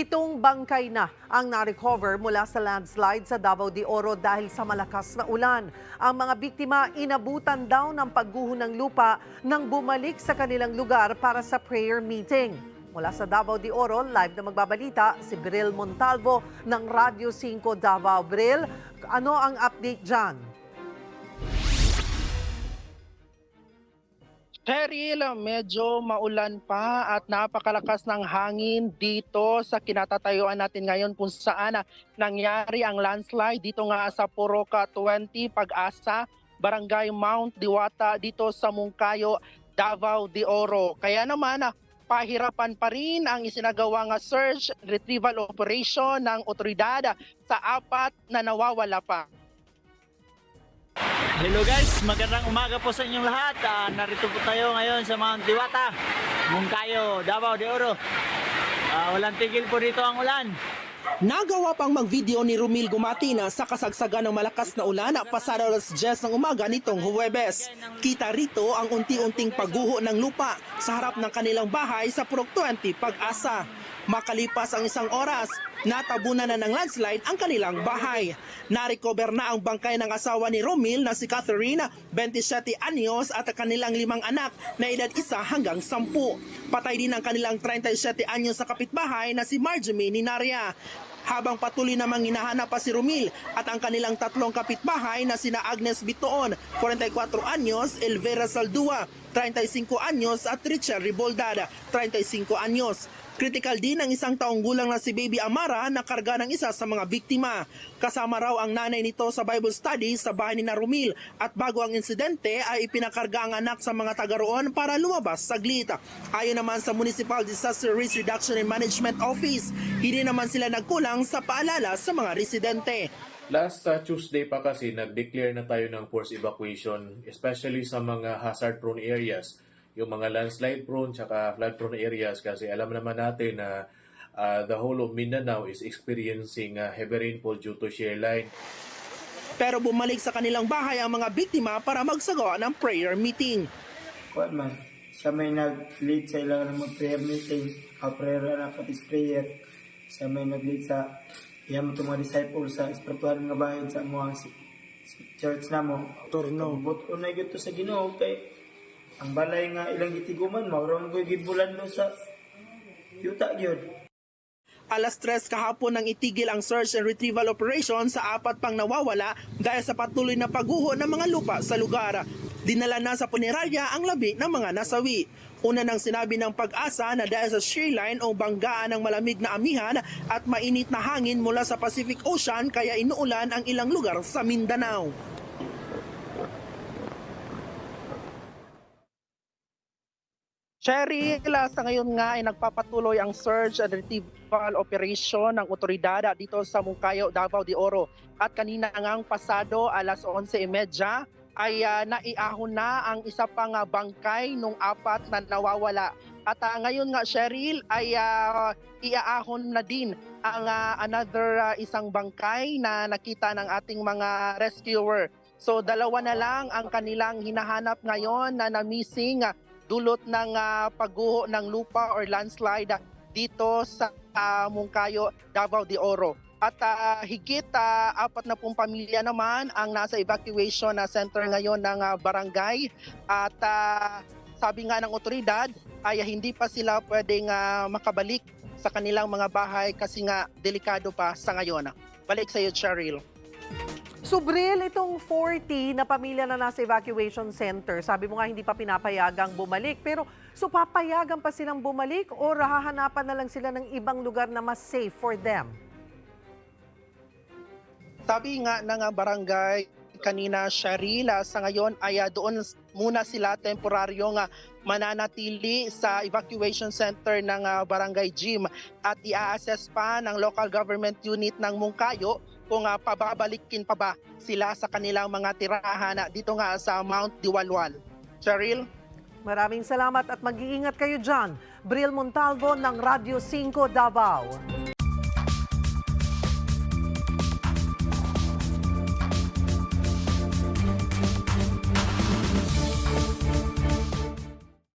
Pitong bangkay na ang na-recover mula sa landslide sa Davao de Oro dahil sa malakas na ulan. Ang mga biktima inabutan daw ng pagguho ng lupa nang bumalik sa kanilang lugar para sa prayer meeting. Mula sa Davao de Oro, live na magbabalita si Bril Montalvo ng Radyo 5 Davao. Bril, ano ang update dyan? Cheryl, medyo maulan pa at napakalakas ng hangin dito sa kinatatayuan natin ngayon kung saan ah, nangyari ang landslide dito nga sa Poroca 20 Pag-asa, Barangay Mount Diwata dito sa Mungkayo, Davao de Oro. Kaya naman ah, pahirapan pa rin ang isinagawa nga search retrieval operation ng otoridad ah, sa apat na nawawala pa. Hello guys, magandang umaga po sa inyong lahat. Ah, narito po tayo ngayon sa Mount Diwata, Mungkayo, Davao de Oro. Ah, walang tigil po dito ang ulan. Nagawa pang mag-video ni Rumil Gumati na sa kasagsagan ng malakas na ulan pasado alas 10 ng umaga nitong Huwebes. Kita rito ang unti-unting pagguho ng lupa sa harap ng kanilang bahay sa Purok 20 Pag-asa. Makalipas ang isang oras, natabunan na ng landslide ang kanilang bahay. Narecover na ang bangkay ng asawa ni Romil na si Catherine, 27 anyos at ang kanilang limang anak na edad isa hanggang 10. Patay din ang kanilang 37 anyos sa kapitbahay na si Marjorie Ninaria. Habang patuloy namang hinahanap pa si Romil at ang kanilang tatlong kapitbahay na sina Agnes Bitoon, 44 anyos, Elvera Saldua, 35 anyos at Richard Riboldada, 35 anyos. Critical din ang isang taong gulang na si Baby Amara na karga ng isa sa mga biktima. Kasama raw ang nanay nito sa Bible study sa bahay ni Narumil at bago ang insidente ay ipinakarga ang anak sa mga taga roon para lumabas saglit. Ayon naman sa Municipal Disaster Risk Reduction and Management Office, hindi naman sila nagkulang sa paalala sa mga residente. Last uh, Tuesday pa kasi nag-declare na tayo ng forced evacuation especially sa mga hazard-prone areas, yung mga landslide prone tsaka flood prone areas kasi alam naman natin na uh, the whole of Mindanao is experiencing uh, heavy rainfall due to shear line. Pero bumalik sa kanilang bahay ang mga biktima para magsagawa ng prayer meeting. Kuan man, siya may nag-lead sa ilang ng prayer meeting, a prayer na pati prayer. Siya may nag-lead sa iya mo mga disciples sa espiritual nga bahin sa mga si- si church na mo. Turno. But unay gito sa Ginoo kay ang balay nga ilang gitiguman mawrong ko gibulan do sa yuta gyud. Alas 3 kahapon nang itigil ang search and retrieval operation sa apat pang nawawala dahil sa patuloy na pagguho ng mga lupa sa lugar. Dinala na sa punerarya ang labi ng mga nasawi. Una nang sinabi ng pag-asa na dahil sa shear line o banggaan ng malamig na amihan at mainit na hangin mula sa Pacific Ocean kaya inuulan ang ilang lugar sa Mindanao. Cherry, sa ngayon nga ay nagpapatuloy ang search and retrieval operation ng otoridad dito sa Mungkayo, Davao de Oro. At kanina ngang pasado alas 11.30 ay ah, naiahon na ang isa pang ah, bangkay nung apat na nawawala. At ah, ngayon nga Cheryl ay ah, iaahon na din ang ah, another ah, isang bangkay na nakita ng ating mga rescuer. So dalawa na lang ang kanilang hinahanap ngayon na na-missing dulot ng ah, pagguho ng lupa or landslide dito sa ah, Mungkayo, Davao de Oro. At ah, higit ah, apat na pong pamilya naman ang nasa evacuation na center ngayon ng ah, barangay. At ah, sabi nga ng otoridad ay hindi pa sila pwedeng ah, makabalik sa kanilang mga bahay kasi nga delikado pa sa ngayon. Balik sa iyo, Cheryl. Subril, itong 40 na pamilya na nasa evacuation center, sabi mo nga hindi pa pinapayagang bumalik. Pero so papayagan pa silang bumalik o rahahanapan na lang sila ng ibang lugar na mas safe for them? Sabi nga ng ah, barangay kanina Sharila sa ngayon ay ah, doon muna sila temporaryo nga mananatili sa evacuation center ng ah, barangay gym at i-assess pa ng local government unit ng Mungkayo kung ah, pababalikin pa ba sila sa kanilang mga tirahan ah, dito nga sa Mount Diwalwal. Cheryl? Maraming salamat at mag-iingat kayo dyan. Bril Montalvo ng Radyo 5 Davao.